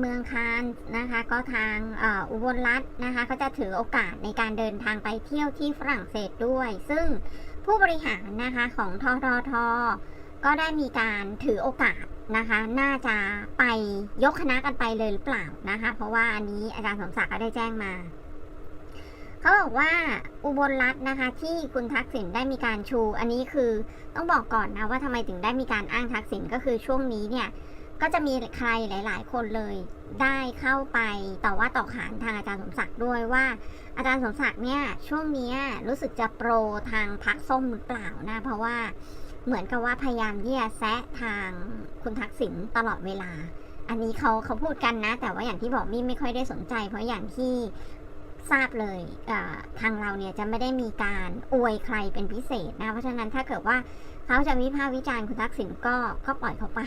เมืองคานนะคะ ก็ทางอุบลรัฐนะคะก็จะถือโอกาสในการเดินทางไปเที่ยวที่ฝรั่งเศสด้วย ซึ่งผู้บริหารนะคะของทททก็ได้มีการถือโอกาสนะคะ น่าจะไปยกคณะกันไปเลยหรือเปล่านะคะ เพราะว่าอันนี้อาจารย์สมศักดิ์ก็ได้แจ้งมาเขาบอกว่าอุบลรัฐนะคะ ที่คุณทักษิณได้มีการชู อันนี้คือต้องบอกก่อนนะว่าทำไมถึงได้มีการอ้างทักษิณก็คือช่วงนี้เนี่ย ก็จะมีใครหลาย ๆ คนเลยได้เข้าไปต่อว่าต่อขานทางอาจารย์สมศักดิ์ด้วยว่า อาจารย์สมศักดิ์เนี่ยช่วงนี้รู้สึกจะโปรทางพักส้มหรือเปล่านะเพราะว่าเหมือนกับว่าพยายามที่จะแซะทางคุณทักษิณตลอดเวลา อันนี้เขาเขาพูดกันนะ แต่ว่าอย่างที่บอกมี่ไม่ค่อยได้สนใจ เพราะอย่างที่ทราบเลยทางเราเนี่ยจะไม่ได้มีการอวยใครเป็นพิเศษนะ เพราะฉะนั้นถ้าเกิดว่า เขาจะวิพากษ์วิจารณ์คุณทักษิณก็ก็ปล่อยเขาไป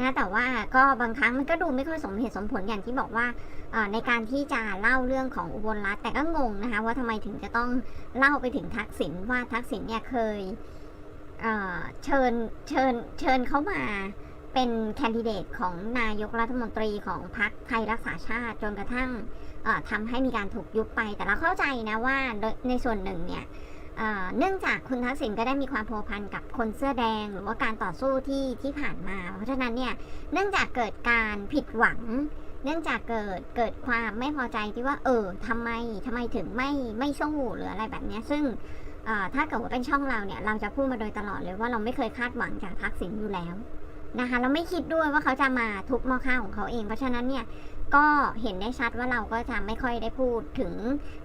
นะแต่ว่าก็บางครั้งมันก็ดูไม่ค่อยสมเหตุสมผลอย่างที่บอกว่าในการที่จะเล่าเรื่องของอุบลรัฐแต่ก็งงนะคะว่าทำไมถึงจะต้องเล่าไปถึงทักษิณว่าทักษิณเนี่ยเคยเเชิญเชิญเชิญเขามาเป็นแคนดิเดตของนายกรัฐมนตรีของพรรคไทยรักษาชาติจนกระทั่งเอ่อทำให้มีการถูกยุบไป แต่เราเข้าใจนะว่าในส่วนหนึ่งเนี่ย เนื่องจากคุณทักษิณก็ได้มีความพัวพันกับคนเสื้อแดง หรือว่าการต่อสู้ที่ที่ผ่านมา เพราะฉะนั้นเนี่ยเนื่องจากเกิดการผิดหวัง เนื่องจากเกิดเกิดความไม่พอใจที่ว่าเออทำไมทำไมถึงไม่ไม่สู้หรืออะไรแบบนี้ซึ่งถ้าเกิดว่าเป็นช่องเราเนี่ยเราจะพูดมาโดยตลอดเลยว่าเราไม่เคยคาดหวังจากทักษิณอยู่แล้วนะคะเราไม่คิดด้วยว่าเขาจะมาทุบมอข้าของเขาเอง เพราะฉะนั้นเนี่ยก็เห็นได้ชัดว่าเราก็จะไม่ค่อยได้พูดถึง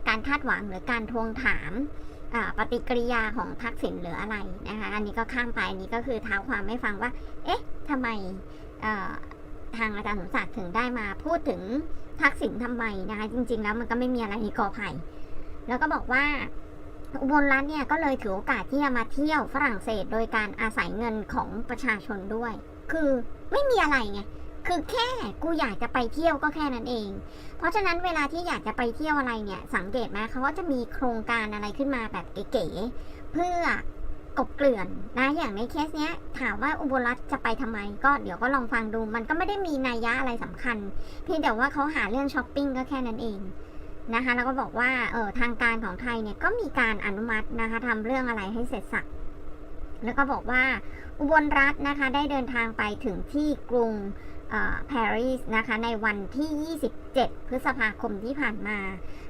การคาดหวังหรือการทวงถาม ปฏิกิริยาของทักษิณหรืออะไรนะคะ อันนี้ก็ข้ามไป อันนี้ก็คือเท้าความไม่ฟังว่า เอ๊ะทำไมทางอาจารย์สมศักดิ์ถึงได้มาพูดถึงทักษิณทำไมนะคะ จริง ๆ แล้วมันก็ไม่มีอะไรในกอไผ่แล้วก็บอกว่าอุบลรัฐเนี่ยก็เลยถือโอกาสที่จะมาเที่ยวฝรั่งเศส โดยการอาศัยเงินของประชาชนด้วย คือไม่มีอะไรไง คือแค่กูอยากจะไปเที่ยวก็แค่นั้นเอง เพราะฉะนั้นเวลาที่อยากจะไปเที่ยวอะไรเนี่ย สังเกตไหมเขาว่าจะมีโครงการอะไรขึ้นมาแบบเก๋ๆเพื่อกบเกลื่อนนะอย่างในเคสเนี้ย ถามว่าอุบลรัฐจะไปทำไม ก็เดี๋ยวก็ลองฟังดู มันก็ไม่ได้มีนัยยะอะไรสำคัญ เพียงแต่ว่าเขาหาเรื่องช้อปปิ้งก็แค่นั้นเองนะคะแล้วก็บอกว่าเออทางการของไทยเนี่ยก็มีการอนุมัตินะคะทำเรื่องอะไรให้เสร็จสับแล้วก็บอกว่าอุบลรัฐนะคะได้เดินทางไปถึงที่กรุง ปารีสนะคะในวันที่ 27 พฤษภาคมที่ผ่านมา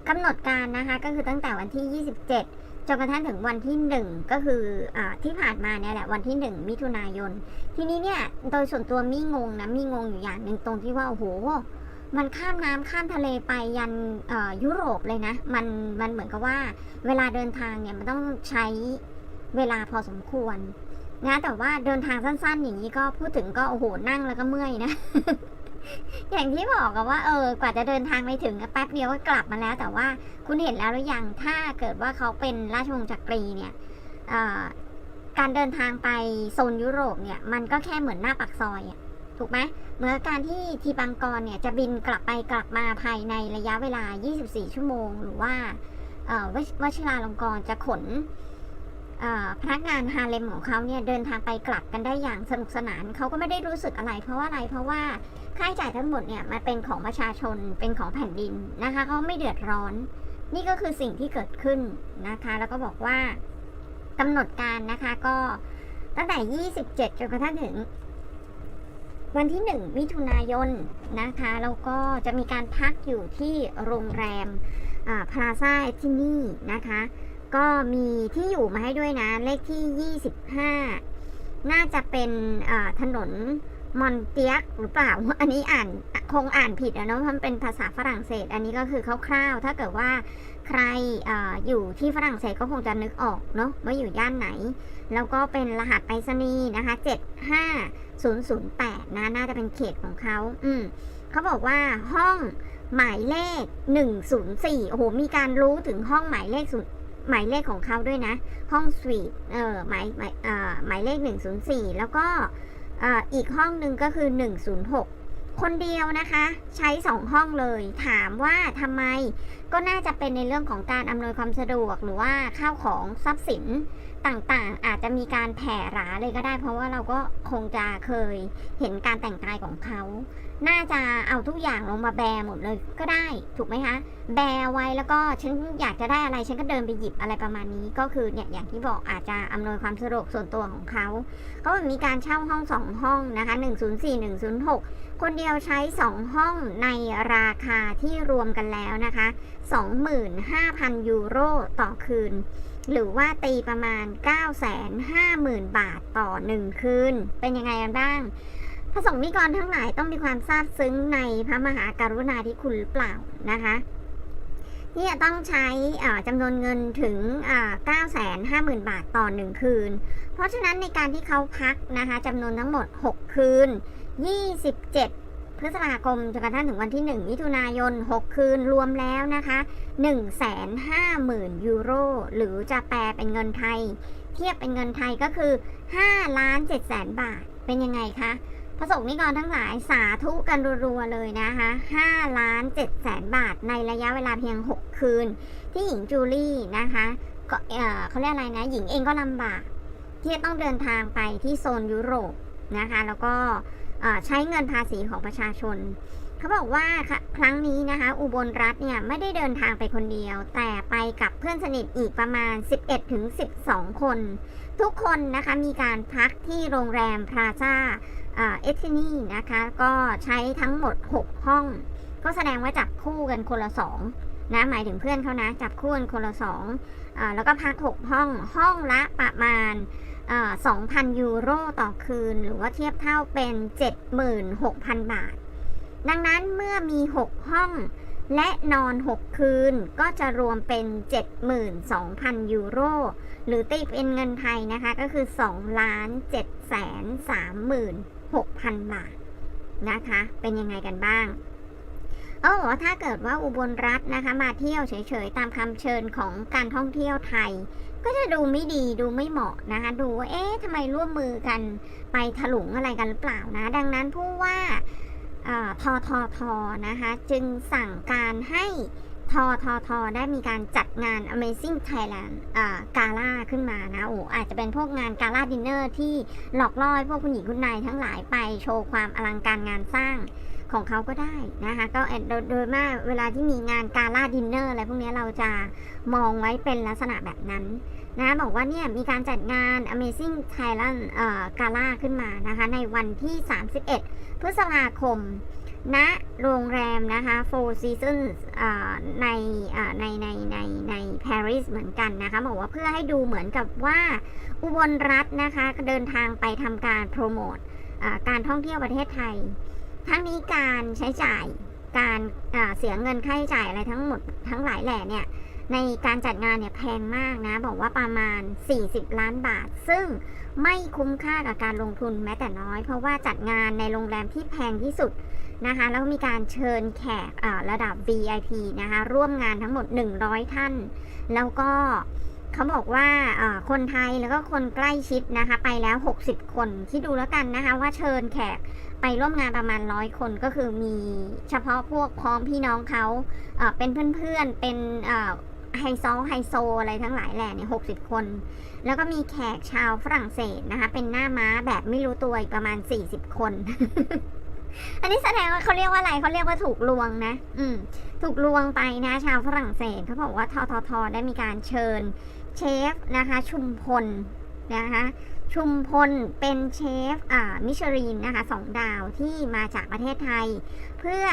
กำหนดการนะคะก็คือตั้งแต่วันที่ 27 จนกระทั่งถึงวันที่ 1 ก็คืออที่ผ่านมาเนี่ยแหละวันที่ 1 มิถุนายน ทีนี้เนี่ยโดยส่วนตัวมีงงนะมีงงอยู่อย่างหนึ่งตรงที่ว่าโอ้โหมันข้ามน้ำข้ามทะเลไปยันยุโรปเลยนะ มันมันเหมือนกับว่าเวลาเดินทางเนี่ยมันต้องใช้เวลาพอสมควร นะแต่ว่าเดินทางสั้นๆ อย่างนี้ก็พูดถึงก็โอ้โหนั่งแล้วก็เมื่อยนะ อย่างที่บอกกับว่าเออกว่าจะเดินทางไปถึงแป๊บเดียวก็กลับมาแล้ว แต่ว่าคุณเห็นแล้วหรือยังถ้าเกิดว่าเขาเป็นราชวงศ์จักรีเนี่ยการเดินทางไปโซนยุโรปเนี่ยมันก็แค่เหมือนหน้าปากซอยอะถูกไหมเหมือนการที่ทีบังกรเนี่ยจะบินกลับไปกลับมาภายในระยะเวลา 24 ชั่วโมง หรือว่าวชิราลงกรจะขน พนักงานฮาเลมของเขาเนี่ยเดินทางไปกลับกันได้อย่างสนุกสนานเขาก็ไม่ได้รู้สึกอะไรเพราะว่าอะไรเพราะว่าค่าใช้จ่ายทั้งหมดเนี่ยมันเป็นของประชาชนเป็นของแผ่นดินนะคะเขาไม่เดือดร้อน นี่ก็คือสิ่งที่เกิดขึ้นนะคะ แล้วก็บอกว่ากำหนดการนะคะก็ตั้งแต่ 27 จนกระทั่งถึง วันที่ 1 มิถุนายนนะคะแล้วก็จะมีการพักอยู่ที่โรงแรมพลาซ่าที่นี่นะคะ ก็มีที่อยู่มาให้ด้วยนะ เลขที่ 25 น่าจะเป็นถนนมอนเตียกหรือเปล่า อันนี้อ่านคงอ่านผิดนะเนาะมันเป็นภาษาฝรั่งเศส อันนี้ก็คือคร่าวๆ ถ้าเกิดว่าใครออยู่ที่ฝรั่งเศสก็คงจะนึกออกเนาะว่าอยู่ย่านไหน แล้วก็เป็นรหัสไปรษณีย์นะคะ 75008 นะ น่าจะเป็นเขตของเขา อืมเขาบอกว่าห้องหมายเลข 104 โอ้โห มีการรู้ถึงห้องหมายเลข หมายเลขของเขาด้วยนะ ห้องสวีทเออหมายหมายเอ่อหมายเลข 104 แล้วก็อีกห้องหนึ่งก็คือ 106 คนเดียวนะคะ ใช้ 2 ห้องเลย ถามว่าทำไมก็น่าจะเป็นในเรื่องของการอำนวยความสะดวก หรือว่าข้าวของทรัพย์สินต่างๆ อาจจะมีการแผ่หราเลยก็ได้ เพราะว่าเราก็คงจะเคยเห็นการแต่งกายของเขา น่าจะเอาทุกอย่างลงมาแบหมดเลยก็ได้ ถูกไหมคะ แบไว้แล้วก็ฉันอยากจะได้อะไรฉันก็เดินไปหยิบอะไรประมาณนี้ ก็คือเนี่ยอย่างที่บอกอาจจะอำนวยความสะดวกส่วนตัวของเขาเขามีการเช่าห้องสองห้องนะคะ104 106 คนเดียวใช้ 2 ห้องในราคาที่รวมกันแล้วนะคะ 25,000 ยูโรต่อคืน หรือว่าตีประมาณ 950,000 บาทต่อ 1 คืน เป็นยังไงกันบ้าง พระสงฆ์นิกรทั้งหลายต้องมีความซาบซึ้งในพระมหากรุณาธิคุณหรือเปล่านะคะที่จะต้องใช้จำนวนเงินถึง 950,000 บาทต่อ 1 คืน เพราะฉะนั้นในการที่เขาพักนะคะจำนวนทั้งหมด 6 คืน 27 พฤษภาคมจนกระทั่งถึงวันที่ 1 มิถุนายน 6 คืนรวมแล้วนะคะ150,000 ยูโร หรือจะแปลเป็นเงินไทย เทียบเป็นเงินไทยก็คือ5ล้าน7แสนบาท เป็นยังไงคะพระสงฆ์นิกรทั้งหลายสาธุกันรัวๆเลยนะคะ5ล้าน7แสนบาทในระยะเวลาเพียง 6 คืน ที่หญิงจูลี่นะคะก็เออเขาเรียกอะไรนะ หญิงเองก็ลำบาก ที่จะต้องเดินทางไปที่โซนยุโรปนะคะ แล้วก็ ใช้เงินภาษีของประชาชน เขาบอกว่าครั้งนี้นะคะ อุบลรัฐเนี่ยไม่ได้เดินทางไปคนเดียว แต่ไปกับเพื่อนสนิทอีกประมาณ 11ถึง12 คน ทุกคนนะคะมีการพักที่โรงแรมพลาซ่าเอทนี่นะคะ ก็ใช้ทั้งหมด 6 ห้อง ก็แสดงว่าจับคู่กันคนละ 2 นะ หมายถึงเพื่อนเขานะ จับคู่กันคนละ2อ่าแล้วก็พัก 6 ห้อง ห้องละประมาณ 2,000 ยูโรต่อคืน หรือว่าเทียบเท่าเป็น 76,000 บาท ดังนั้นเมื่อมี 6 ห้อง และนอน 6 คืนก็จะรวมเป็น 72,000 ยูโร หรือตีเป็นเงินไทยนะคะก็คือ 2 ล้าน7 3 6 0 0 0 บาทนะคะ เป็นยังไงกันบ้าง เออบอกว่าถ้าเกิดว่าอุบลรัฐนะคะมาเที่ยวเฉยๆตามคำเชิญของการท่องเที่ยวไทย ก็จะดูไม่ดีดูไม่เหมาะนะคะดูว่าเอ๊ะทำไมร่วมมือกันไปถลุงอะไรกันหรือเปล่านะ ดังนั้นผู้ว่าทอทอทอนะคะจึงสั่งการให้ทอทอทอได้มีการจัดงาน Amazing Thailand กาล่าขึ้นมานะโอ้อาจจะเป็นพวกงานกาล่าดินเนอร์ที่หลอกล่อให้พวกคุณหญิงคุณนายทั้งหลายไปโชว์ความอลังการงานสร้าง ของเขาก็ได้นะคะก็โดยโดยมากเวลาที่มีงานกาล่าดินเนอร์อะไรพวกนี้เราจะมองไว้เป็นลักษณะแบบนั้นนะบอกว่าเนี่ยมีการจัดงาน Amazing Thailand เอ่อกาล่าขึ้นมานะคะในวันที่ 31 พฤษภาคมณโรงแรมนะคะ Four Seasons ในในในในในปารีสเหมือนกันนะคะ บอกว่าเพื่อให้ดูเหมือนกับว่าอุบลรัฐนะคะเดินทางไปทำการโปรโมทการท่องเที่ยวประเทศไทย ทั้งนี้การใช้จ่ายการเสียเงินค่าใช้จ่ายอะไรทั้งหมดทั้งหลายแหล่เนี่ยในการจัดงานเนี่ยแพงมากนะ บอกว่าประมาณ 40 ล้านบาท ซึ่งไม่คุ้มค่ากับการลงทุนแม้แต่น้อย เพราะว่าจัดงานในโรงแรมที่แพงที่สุดนะคะ แล้วมีการเชิญแขกระดับ VIP นะคะ ร่วมงานทั้งหมด 100 ท่าน แล้วก็เขาบอกว่าอ่าคนไทยแล้วก็คนใกล้ชิดนะคะ ไปแล้ว 60 คนคิดดูแล้วกันนะคะ ว่าเชิญแขก ไปร่วมงานประมาณร้อยคนก็คือมีเฉพาะพวกพ้องพี่น้องเขาเป็นเพื่อนๆ เป็นไฮโซไฮโซอะไรทั้งหลายแหล่เนี่ยหกสิบคน แล้วก็มีแขกชาวฝรั่งเศสนะคะ เป็นหน้าม้าแบบไม่รู้ตัวอีกประมาณสี่สิบคน อันนี้แสดงว่าเขาเรียกว่าอะไรเขาเรียกว่าถูกลวงนะ อืม ถูกลวงไปนะ ชาวฝรั่งเศสเขาบอกว่าทททได้มีการเชิญเชฟนะคะ ชุมพลนะคะ ชุมพลเป็นเชฟมิชลินนะคะสองดาวที่มาจากประเทศไทย เพื่อ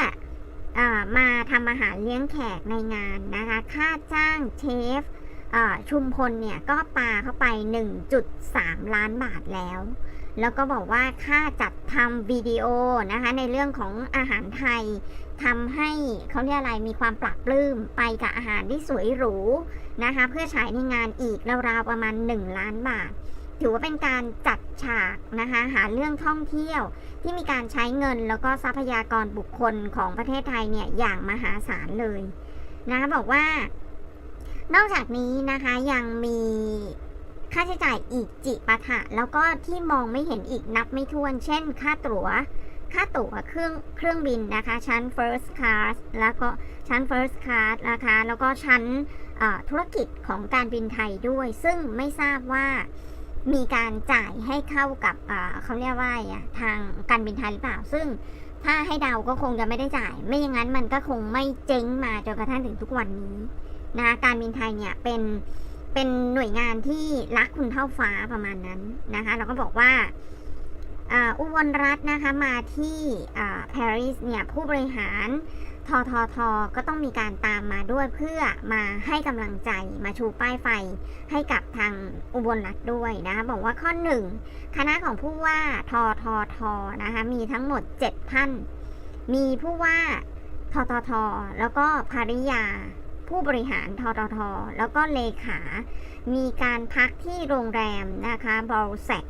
อมาทำอาหารเลี้ยงแขกในงานนะคะค่าจ้างเชฟชุมพลเนี่ยก็ปาเข้าไป 1.3 ล้านบาทแล้ว แล้วก็บอกว่าค่าจัดทำวิดีโอนะคะในเรื่องของอาหารไทยทำให้เขาเรียกอะไรมีความปรับปลื้มไปกับอาหารที่สวยหรูนะคะเพื่อฉายในงานอีกราวๆประมาณ 1 ล้านบาท ถือว่าเป็นการจัดฉากนะคะหาเรื่องท่องเที่ยวที่มีการใช้เงินแล้วก็ทรัพยากรบุคคลของประเทศไทยเนี่ยอย่างมหาศาลเลยนะคะบอกว่า นอกจากนี้นะคะยังมีค่าใช้จ่ายอีกจิปาถะแล้วก็ที่มองไม่เห็นอีกนับไม่ถ้วน เช่น ค่าตั๋ว ค่าตั๋วเครื่องเครื่องบินนะคะ ชั้น first class แล้วก็ชั้น first class นะคะแล้วก็ชั้นธุรกิจของการบินไทยด้วย ซึ่งไม่ทราบว่า มีการจ่ายให้เข้ากับเขาเรียกว่าไรอะทางการบินไทยหรือเปล่า ซึ่งถ้าให้เดาก็คงจะไม่ได้จ่าย ไม่อย่างนั้นมันก็คงไม่เจ๊งมาจนกระทั่งถึงทุกวันนี้นะคะการบินไทยเนี่ยเป็นเป็นหน่วยงานที่รักคุณเท่าฟ้าประมาณนั้นนะคะเราก็บอกว่าอุบลรัฐนะคะมาที่ปารีสเนี่ยผู้บริหาร ทททก็ต้องมีการตามมาด้วยเพื่อมาให้กำลังใจมาชูป้ายไฟให้กับทางอุบลรัฐด้วยนะคะบอกว่าข้อหนึ่งคณะของผู้ว่าทททนะคะมีทั้งหมด 7 ท่าน มีผู้ว่าทททแล้วก็ภริยาผู้บริหารทททแล้วก็เลขา มีการพักที่โรงแรมนะคะบอลแซก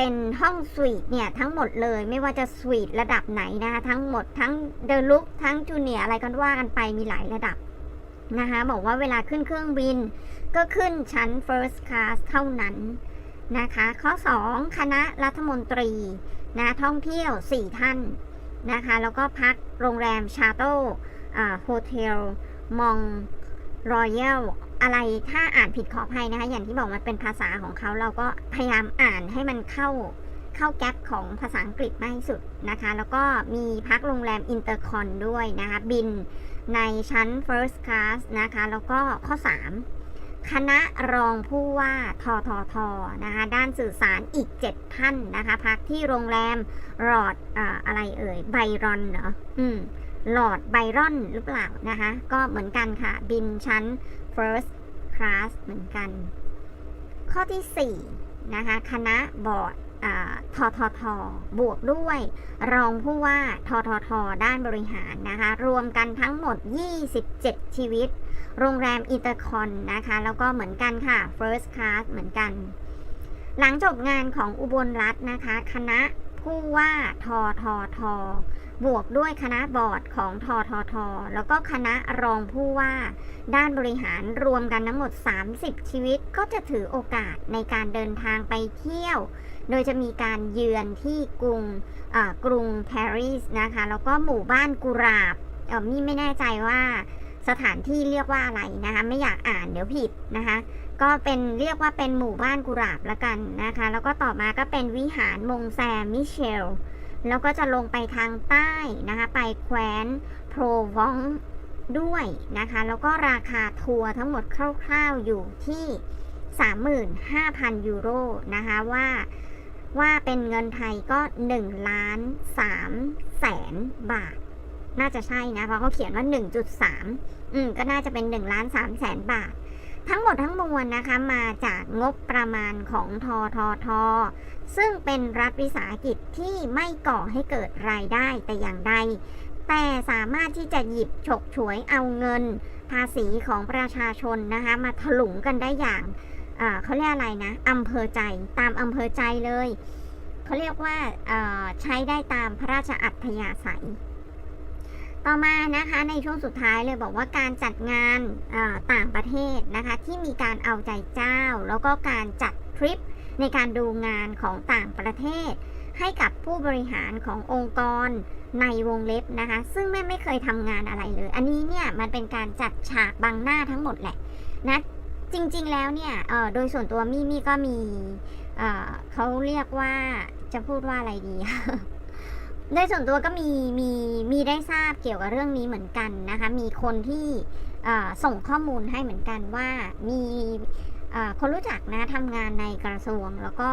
เป็นห้องสวีทเนี่ยทั้งหมดเลยไม่ว่าจะสวีทระดับไหนนะคะทั้งหมดทั้งเดลุกทั้งจูเนียอะไรกันว่ากันไปมีหลายระดับนะคะบอกว่าเวลาขึ้นเครื่องบิน ก็ขึ้นชั้น first class เท่านั้นนะคะ ข้อ 2 คณะรัฐมนตรีนะท่องเที่ยว 4 ท่านนะคะ แล้วก็พักโรงแรมชาโต้โฮเทลมองรอยัล อะไรถ้าอ่านผิดขออภัยนะคะ อย่างที่บอกมันเป็นภาษาของเขาเราก็พยายามอ่านให้มันเข้าเข้าแก๊ปของภาษาอังกฤษมากที่สุดนะคะ แล้วก็มีพักโรงแรมอินเตอร์คอนด้วยนะคะ บินในชั้น First Class นะคะ แล้วก็ข้อ 3 คณะรองผู้ว่าทททนะคะ ด้านสื่อสารอีก 7 ท่านนะคะ พักที่โรงแรมรอดออะไรเอ่ยไบรอนเหรออืม หลอดไบรอนหรือเปล่านะคะ ก็เหมือนกันค่ะ บินชั้น first class เหมือนกัน ข้อที่ 4 นะคะ คณะบอร์ดอททท บวกด้วย รองผู้ว่าททท ด้านบริหารนะคะ รวมกันทั้งหมด 27 ชีวิต โรงแรมอินเตอร์คอนนะคะ แล้วก็เหมือนกันค่ะ first class เหมือนกัน หลังจบงานของอุบลรัฐนะคะ คณะ ผู้ว่าทอทอทอบวกด้วยคณะบอร์ดของทอทอทอแล้วก็คณะรองผู้ว่า ด้านบริหารรวมกันทั้งหมด 30 ชีวิตก็จะถือโอกาสในการเดินทางไปเที่ยว โดยจะมีการเยือนที่กรุงกรุงปารีสนะคะ แล้วก็หมู่บ้านกุราบมี่ไม่แน่ใจว่าสถานที่เรียกว่าอะไรนะคะ ไม่อยากอ่านเดี๋ยวผิดนะคะ ก็เป็นเรียกว่าเป็นหมู่บ้านกุราบละกันนะคะ แล้วก็ต่อมาก็เป็นวิหารมงแซมมิเชล แล้วก็จะลงไปทางใต้นะคะ ไปแคว้นโพรวองด้วยนะคะ แล้วก็ราคาทัวร์ทั้งหมดคร่าวๆอยู่ที่ 35,000 ยูโรนะคะว่าว่าเป็นเงินไทยก็1ล้าน3แสนบาท น่าจะใช่นะ เพราะเขาเขียนว่า 1.3 อืมก็น่าจะเป็น1ล้าน3แสนบาท ทั้งหมดทั้งมวลนะคะมาจากงบประมาณของททท ซึ่งเป็นรัฐวิสาหกิจที่ไม่ก่อให้เกิดรายได้แต่อย่างใด แต่สามารถที่จะหยิบฉกฉวยเอาเงิน ภาษีของประชาชนนะคะมาถลุงกันได้อย่างเขาเรียกอะไรนะอำเภอใจตามอำเภอใจเลย เขาเรียกว่าใช้ได้ตามพระราชอัธยาศัย ต่อมานะคะในช่วงสุดท้ายเลยบอกว่าการจัดงานต่างประเทศนะคะที่มีการเอาใจเจ้า แล้วก็การจัดทริปในการดูงานของต่างประเทศ ให้กับผู้บริหารขององค์กรในวงเล็บนะคะ ซึ่งแม่ไม่เคยทำงานอะไรเลย อันนี้เนี่ยมันเป็นการจัดฉากบังหน้าทั้งหมดแหละนะจริงๆแล้วเนี่ยโดยส่วนตัวมี่มี่ก็มีเขาเรียกว่าจะพูดว่าอะไรดี โดยส่วนตัวก็มีมีมีได้ทราบเกี่ยวกับเรื่องนี้เหมือนกันนะคะ มีคนที่ส่งข้อมูลให้เหมือนกันว่ามีคนรู้จักนะทำงานในกระทรวง แล้วก็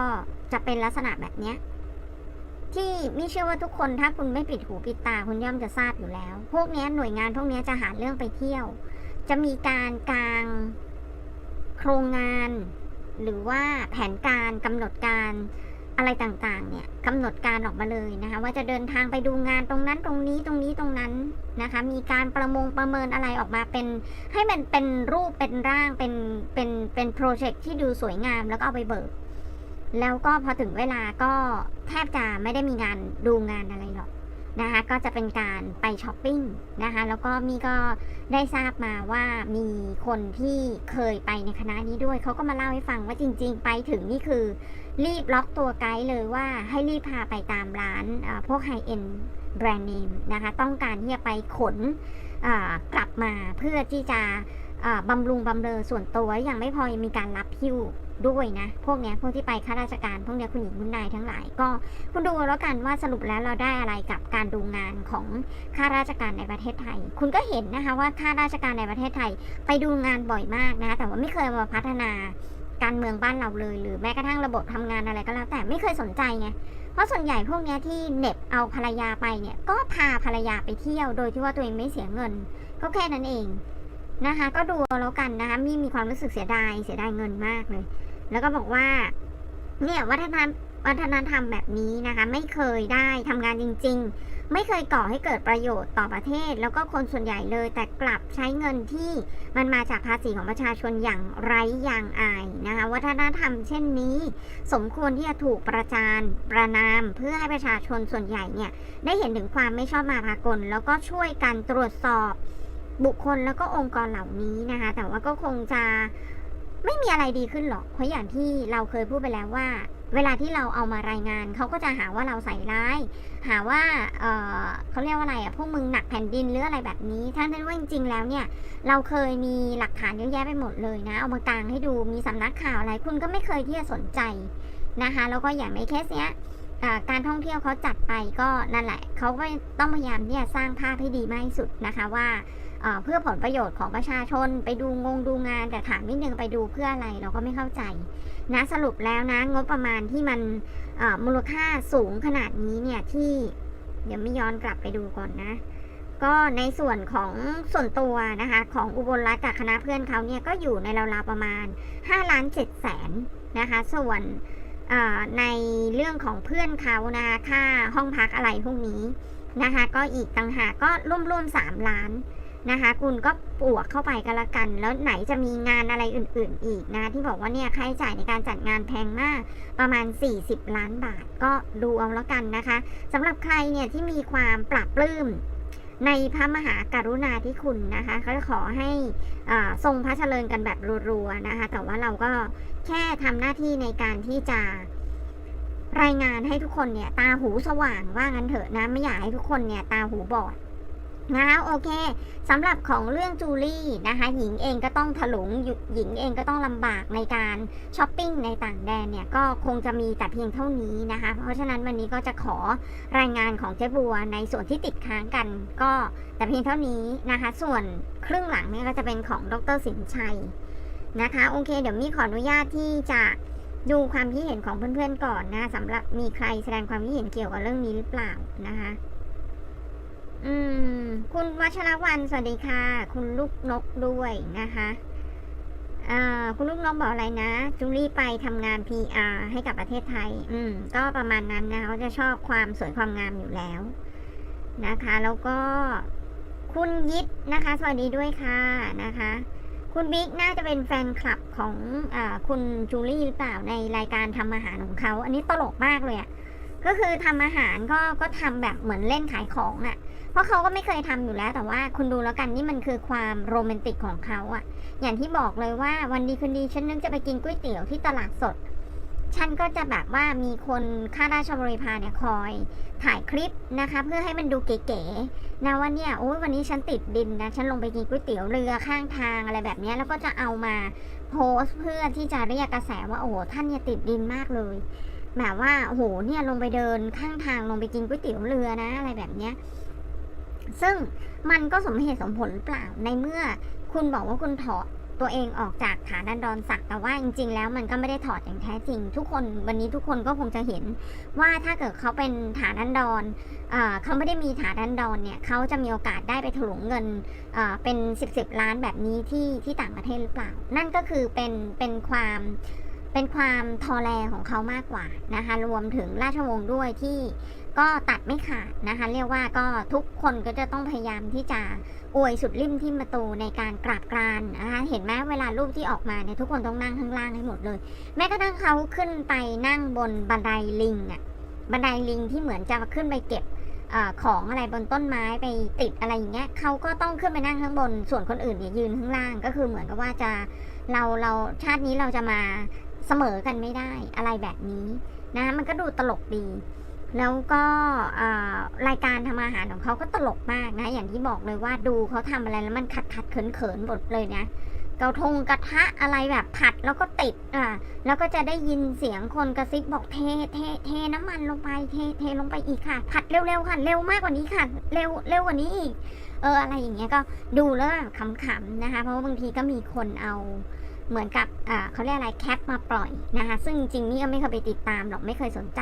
จะเป็นลักษณะแบบเนี้ยที่ไม่เชื่อว่าทุกคนถ้าคุณไม่ปิดหูปิดตาคุณย่อมจะทราบอยู่แล้ว พวกนี้หน่วยงานพวกนี้จะหาเรื่องไปเที่ยว จะมีการกลางโครงงาน หรือว่าแผนการกำหนดการ อะไรต่างๆ เนี่ยกำหนดการออกมาเลยนะคะ ว่าจะเดินทางไปดูงานตรงนั้นตรงนี้ตรงนี้ตรงนั้นนะคะ มีการประมงประเมินอะไรออกมาเป็น ให้มันเป็นรูปเป็นร่างเป็นเป็นเป็นโปรเจกต์ที่ดูสวยงามแล้วก็เอาไปเบิก แล้วก็พอถึงเวลาก็แทบจะไม่ได้มีงานดูงานอะไรหรอก นะคะก็จะเป็นการไปช้อปปิ้งนะคะแล้วก็มีก็ได้ทราบมาว่ามีคนที่เคยไปในคณะนี้ด้วย เขาก็มาเล่าให้ฟังว่าจริง ๆ ไปถึงนี่คือ รีบล็อกตัวไกด์เลยว่าให้รีบพาไปตามร้านพวกไฮเอ็นแบรนด์เนมนะคะต้องการที่จะไปขนกลับมาเพื่อที่จะบำรุงบำเรอส่วนตัวยังไม่พอยังมีการรับหิ้ว ด้วยนะ พวกเนี้ยพวกที่ไปข้าราชการ พวกเนี้ยคุณหญิงคุณนายทั้งหลายก็คุณดูแล้วกันว่าสรุปแล้วเราได้อะไรกับการดูงานของข้าราชการในประเทศไทย คุณก็เห็นนะคะว่าข้าราชการในประเทศไทยไปดูงานบ่อยมากนะ แต่ว่าไม่เคยมาพัฒนาการเมืองบ้านเราเลย หรือแม้กระทั่งระบบทำงานอะไรก็แล้ว แต่ไม่เคยสนใจไงเพราะส่วนใหญ่พวกเนี้ยที่เน็บเอาภรรยาไปเนี่ยก็พาภรรยาไปเที่ยวโดยที่ว่าตัวเองไม่เสียเงินก็แค่นั้นเองนะคะ ก็ดูแล้วกันนะคะมีมีความรู้สึกเสียดายเสียดายเงินมากเลย แล้วก็บอกว่า เนี่ยวัฒนธรรมวัฒนธรรมแบบนี้นะคะ ไม่เคยได้ทำงานจริง ๆ ไม่เคยก่อให้เกิดประโยชน์ต่อประเทศ แล้วก็คนส่วนใหญ่เลย แต่กลับใช้เงินที่มันมาจากภาษีของประชาชนอย่างไร้ยางอายนะคะ วัฒนธรรมเช่นนี้ สมควรที่จะถูกประจานประนามเพื่อให้ประชาชนส่วนใหญ่เนี่ยได้เห็นถึงความไม่ชอบมาพากล แล้วก็ช่วยกันตรวจสอบบุคคลแล้วก็องค์กรเหล่านี้นะคะ แต่ว่าก็คงจะ ไม่มีอะไรดีขึ้นหรอกเพราะอย่างที่เราเคยพูดไปแล้วว่า เวลาที่เราเอามารายงานเขาก็จะหาว่าเราใส่ร้าย หาว่าเออเขาเรียกว่าอะไรอะพวกมึงหนักแผ่นดินหรืออะไรแบบนี้ทั้งที่ว่าจริงๆแล้วเนี่ย เราเคยมีหลักฐานเยอะแยะไปหมดเลยนะ เอามากางให้ดูมีสำนักข่าวอะไรคุณก็ไม่เคยที่จะสนใจนะคะแล้วก็อย่างในเคสเนี้ยการท่องเที่ยวเขาจัดไปก็นั่นแหละเขาก็ต้องพยายามที่จะสร้างภาพให้ดีมากที่สุดนะคะว่า เพื่อผลประโยชน์ของประชาชน ไปดูงงดูงานแต่ถามนิดนึงไปดูเพื่ออะไรเราก็ไม่เข้าใจนะสรุปแล้วนะงบประมาณที่มันมูลค่าสูงขนาดนี้เนี่ยที่เดี๋ยวไม่ย้อนกลับไปดูก่อนนะ ก็ในส่วนของส่วนตัวนะคะของอุบลรัตน์กับคณะเพื่อนเขาเนี่ยก็อยู่ในราวๆประมาณ5ล้าน7แสนนะคะส่วนในเรื่องของเพื่อนเขานะคะค่าห้องพักอะไรพวกนี้นะคะก็อีกต่างหากก็ร่วมๆ3ล้าน นะคะ คุณก็ปวกเข้าไปกันละกัน แล้วไหนจะมีงานอะไรอื่น ๆ อีกนะ ที่บอกว่าเนี่ยค่าใช้จ่ายในการจัดงานแพงมากประมาณ 40 ล้านบาท ก็ดูเอาแล้วกันนะคะสำหรับใครเนี่ยที่มีความปรับปลื้มในพระมหากรุณาธิคุณนะคะก็ขอให้อ่าทรงพระเจริญกันแบบรัวๆนะคะ แต่ว่าเราก็แค่ทำหน้าที่ในการที่จะรายงานให้ทุกคนเนี่ยตาหูสว่างว่างั้นเถอะนะไม่อยากให้ทุกคนเนี่ยตาหูบอด นะคะโอเคสำหรับของเรื่องจูลี่นะคะหญิงเองก็ต้องถลุงหญิงเองก็ต้องลำบากในการช้อปปิ้งในต่างแดนเนี่ยก็คงจะมีแต่เพียงเท่านี้นะคะเพราะฉะนั้นวันนี้ก็จะขอรายงานของเจ๊บัวในส่วนที่ติดค้างกัน ก็แต่เพียงเท่านี้นะคะ ส่วนครึ่งหลังเนี่ยก็จะเป็นของดรสินชัยนะคะโอเค เดี๋ยวมีขออนุญาตที่จะดูความคิดเห็นของเพื่อนๆก่อนนะสำหรับมีใครแสดงความคิดเห็นเกี่ยวกับเรื่องนี้หรือเปล่านะคะ อืม คุณวัชรวัน สวัสดีค่ะ คุณลูกนกด้วยนะคะคุณลูกนกบอกอะไรนะจูลี่ไปทำงาน PR ให้กับประเทศไทย อืม ก็ประมาณนั้นนะเขาจะชอบความสวยความงามอยู่แล้ว นะคะ แล้วก็คุณยิดนะคะ สวัสดีด้วยค่ะนะคะ คุณบิ๊กน่าจะเป็นแฟนคลับของอคุณจูลี่หรือเปล่าในรายการทำอาหารของเขา อันนี้ตลกมากเลยอะ่ะ ก็คือทำอาหารก็ก็ทำแบบเหมือนเล่นขายของอะ่ะ เพราะเขาก็ไม่เคยทำอยู่แล้ว แต่ว่าคุณดูแล้วกันนี่มันคือความโรแมนติกของเขาอะอย่างที่บอกเลยว่าวันดีคืนดีฉันนึกจะไปกินก๋วยเตี๋ยวที่ตลาดสด ฉันก็จะแบบว่ามีคนข้าราชบริพารเนี่ยคอยถ่ายคลิปนะคะ เพื่อให้มันดูเก๋ๆนะว่าเนี่ยโอ้ยวันนี้ฉันติดดินนะฉันลงไปกินก๋วยเตี๋ยวเรือข้างทางอะไรแบบนี้แล้วก็จะเอามาโพสเพื่อที่จะเรียกกระแสว่าโอ้โหท่านเนี่ยติดดินมากเลยแบบว่าโอ้โหเนี่ยลงไปเดินข้างทางลงไปกินก๋วยเตี๋ยวเรือนะ อะไรแบบเนี้ย ซึ่งมันก็สมเหตุสมผลเปล่าในเมื่อ คุณบอกว่าคุณถอดตัวเองออกจากฐานันดรศักดิ์แต่ว่าจริง ๆ แล้วมันก็ไม่ได้ถอดอย่างแท้จริง ทุกคนวันนี้ทุกคนก็คงจะเห็นว่าถ้าเกิดเขาเป็นฐานันดรเเขาไม่ได้มีฐานันดรเนี่ยเขาจะมีโอกาสได้ไปถลุงเงินเเป็นสิบสิบล้านแบบนี้ที่ที่ต่างประเทศหรือเปล่า นั่นก็คือเป็นเป็นความเป็นความทอแลของเขามากกว่านะคะรวมถึงราชวงศ์ด้วยที่ ก็ตัดไม่ขาดนะคะ เรียกว่าก็ทุกคนก็จะต้องพยายามที่จะอวยสุดริมที่ประตูในการกราบกรานนะคะเห็นไหมเวลารูปที่ออกมาเนี่ยทุกคนต้องนั่งข้างล่างให้หมดเลย แม้กระทั่งเขาขึ้นไปนั่งบนบันไดลิงอะบันไดลิงที่เหมือนจะขึ้นไปเก็บอของอะไรบนต้นไม้ไปติดอะไรอย่างเงี้ยเขาก็ต้องขึ้นไปนั่งข้างบน ส่วนคนอื่นเนี่ยยืนข้างล่างก็คือเหมือนกับว่าจะเราเราชาตินี้เราจะมาเสมอกันไม่ได้อะไรแบบนี้นะมันก็ดูตลกดี แล้วก็รายการทำอาหารของเขาก็ตลกมากนะ อย่างที่บอกเลยว่าดูเขาทำอะไรแล้วมันขัดขัดเขินเขินหมดเลยนะเกาทงกระทะอะไรแบบผัดแล้วก็ติดอ่าแล้วก็จะได้ยินเสียงคนกระซิบบอกเทเทเทน้ำมันลงไปเทเทลงไปอีกค่ะ ผัดเร็วๆค่ะ เร็วมากกว่านี้ค่ะ เร็วเร็วกว่านี้อีก เอออะไรอย่างเงี้ยก็ดูแล้วขำๆนะคะ เพราะว่าบางทีก็มีคนเอาเหมือนกับอ่าเขาเรียกอะไรแคปมาปล่อยนะคะ ซึ่งจริงๆนี่ก็ไม่เคยไปติดตามหรอกไม่เคยสนใจ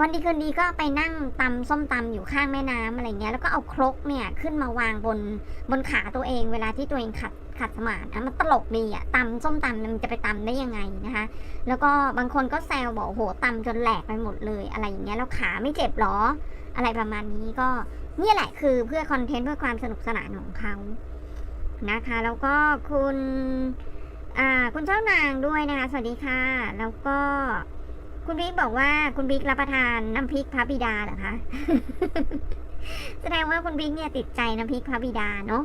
วันดีคืนดีก็ไปนั่งตำส้มตำอยู่ข้างแม่น้ำอะไรเงี้ยแล้วก็เอาครกเนี่ยขึ้นมาวางบนบนขาตัวเองเวลาที่ตัวเองขัดขัดสมาธินะมันตลกดีอะตำส้มตำมันจะไปตำได้ยังไงนะคะ แล้วก็บางคนก็แซวบอกโหตำจนแหลกไปหมดเลยอะไรอย่างเงี้ยแล้วขาไม่เจ็บหรอ อะไรประมาณนี้ก็เนี่ยแหละคือเพื่อคอนเทนต์เพื่อความสนุกสนานของเขานะคะ แล้วก็คุณ อ่าคุณเจ้านางด้วยนะคะ สวัสดีค่ะ แล้วก็ คุณบิ๊กบอกว่าคุณบิ๊กรับประทานน้ำพริกพระบิดาเหรอคะ แสดงว่าคุณบิ๊กเนี่ยติดใจน้ำพริกพระบิดาเนาะ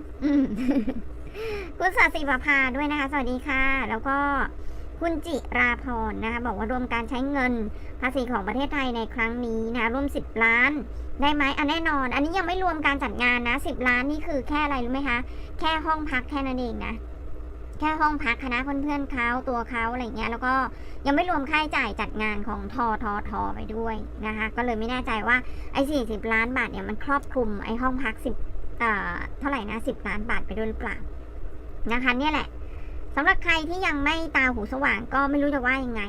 คุณสาสิปภาด้วยนะคะ สวัสดีค่ะ แล้วก็คุณจิราพรนะคะ บอกว่ารวมการใช้เงินภาษีของประเทศไทยในครั้งนี้นะคะร่วม 10 ล้าน ได้ไหมอันแน่นอน อันนี้ยังไม่รวมการจัดงานนะ 10 ล้านนี่คือแค่อะไรรู้ไหมคะ แค่ห้องพักแค่นั้นเองนะ แค่ห้องพักคณะเพื่อนๆเขาตัวเขาอะไรเงี้ยแล้วก็ยังไม่รวมค่าใช้จ่ายจัดงานของทอทอทอไปด้วยนะคะ ก็เลยไม่แน่ใจว่าไอ้สี่สิบล้านบาทเนี่ยมันครอบคลุมไอ้ห้องพักสิบเอ่อเท่าไหร่นะสิบล้านบาทไปด้วยหรือเปล่านะคะเนี่ยแหละสำหรับใครที่ยังไม่ตาหูสว่างก็ไม่รู้จะว่ายังไง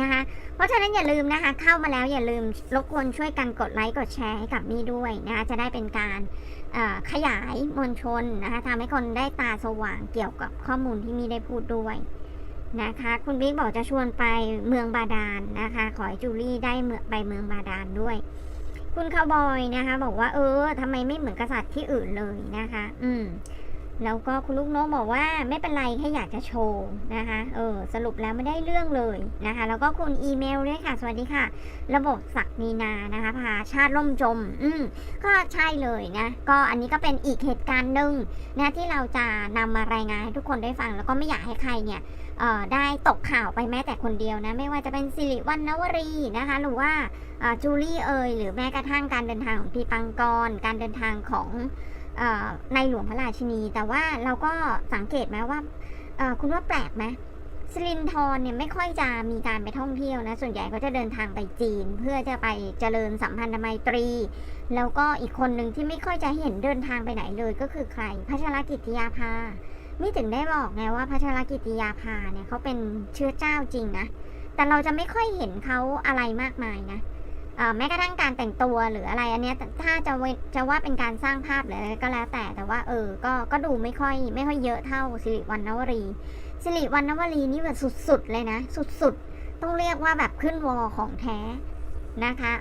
นะคะ เพราะฉะนั้นอย่าลืมนะคะ เข้ามาแล้วอย่าลืมรบกวนช่วยกันกดไลค์กดแชร์ให้กับนี่ด้วยนะคะจะได้เป็นการขยายมวลชนนะคะทำให้คนได้ตาสว่างเกี่ยวกับข้อมูลที่มีได้พูดด้วยนะคะ คุณบิ๊กบอกจะชวนไปเมืองบาดาลนะคะ ขอให้จูลี่ได้เมือไปเมืองบาดาลด้วย คุณคาวบอยนะคะ บอกว่าเออทำไมไม่เหมือนกษัตริย์ที่อื่นเลยนะคะ อืม แล้วก็คุณลูกนกบอกว่าไม่เป็นไรแค่อยากจะโชว์นะคะ เออสรุปแล้วไม่ได้เรื่องเลยนะคะ แล้วก็คุณอีเมลด้วยค่ะ สวัสดีค่ะ ระบบศักดินานะคะพาชาติล่มจม อืมก็ใช่เลยนะ ก็อันนี้ก็เป็นอีกเหตุการณ์หนึ่งนะที่เราจะนำมารายงานให้ทุกคนได้ฟัง แล้วก็ไม่อยากให้ใครเนี่ยเอ่อได้ตกข่าวไปแม้แต่คนเดียวนะ ไม่ว่าจะเป็นสิริวัณณวรีนะคะ หรือว่าจูลี่เอยหรือแม้กระทั่งการเดินทางของพี่ปังกร การเดินทางของ ในหลวงพระราชินี แต่ว่าเราก็สังเกตไหมว่าคุณว่าแปลกไหมสลินทรเนี่ยไม่ค่อยจะมีการไปท่องเที่ยวนะ ส่วนใหญ่ก็จะเดินทางไปจีน เพื่อจะไปเจริญสัมพันธไมตรี แล้วก็อีกคนหนึ่งที่ไม่ค่อยจะเห็นเดินทางไปไหนเลยก็คือใครพัชรกิติยาภานี่ถึงได้บอกไงว่าพัชรกิติยาภาเนี่ยเขาเป็นเชื้อเจ้าจริงนะ แต่เราจะไม่ค่อยเห็นเขาอะไรมากมายนะ แม้กระทั่งการแต่งตัวหรืออะไรอันเนี้ยถ้าจะวจะว่าเป็นการสร้างภาพหรืออะไรก็แล้วแต่แต่ว่าเออก็ก็ดูไม่ค่อยไม่ค่อยเยอะเท่าสิริวัณณวรีสิริวัณณวรีนี่แบบสุดๆเลยนะ สุดๆ ต้องเรียกว่าแบบขึ้นวอของแท้นะคะ